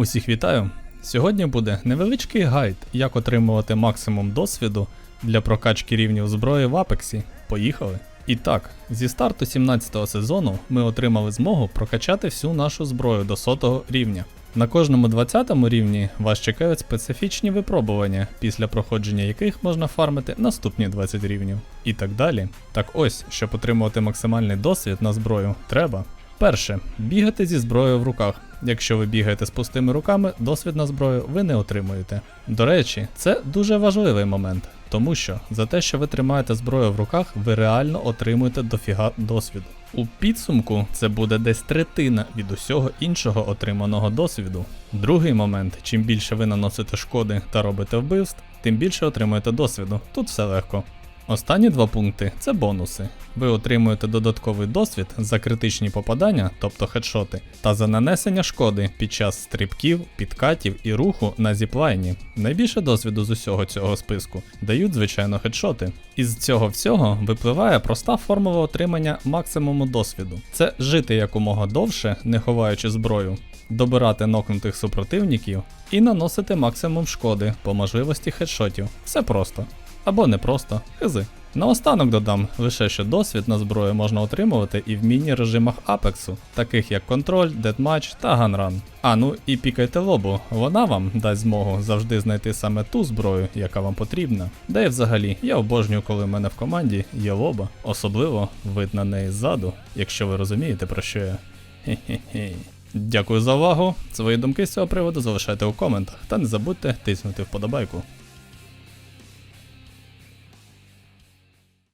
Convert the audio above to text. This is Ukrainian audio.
Усіх вітаю! Сьогодні буде невеличкий гайд, як отримувати максимум досвіду для прокачки рівнів зброї в Апексі. Поїхали! І так, зі старту 17-го сезону ми отримали змогу прокачати всю нашу зброю до 100 рівня. На кожному 20 рівні вас чекають специфічні випробування, після проходження яких можна фармити наступні 20 рівнів. І так далі. Так ось, щоб отримувати максимальний досвід на зброю, треба Перше, бігати зі зброєю в руках. Якщо ви бігаєте з пустими руками, досвід на зброю ви не отримуєте. До речі, це дуже важливий момент, тому що за те, що ви тримаєте зброю в руках, ви реально отримуєте дофіга досвіду. У підсумку це буде десь третина від усього іншого отриманого досвіду. Другий момент: чим більше ви наносите шкоди та робите вбивств, тим більше отримуєте досвіду. Тут все легко. Останні два пункти це бонуси. Ви отримуєте додатковий досвід за критичні попадання, тобто хедшоти, та за нанесення шкоди під час стрибків, підкатів і руху на зіплайні. Найбільше досвіду з усього цього списку дають, звичайно, хедшоти. Із цього всього випливає проста формула отримання максимуму досвіду. Це жити якомога довше, не ховаючи зброю, добирати нокнутих супротивників і наносити максимум шкоди по можливості хедшотів. Все просто або не просто, хизи. Наостанок додам лише, що досвід на зброю можна отримувати і в міні-режимах Апексу, таких як контроль, дедматч та ганран. А ну і пікайте лобу, вона вам дасть змогу завжди знайти саме ту зброю, яка вам потрібна. Да і взагалі, я обожнюю, коли в мене в команді є лоба, особливо вид на неї ззаду, якщо ви розумієте про що я. Хе-хе-хе. Дякую за увагу. Свої думки з цього приводу залишайте у коментах та не забудьте тиснути вподобайку.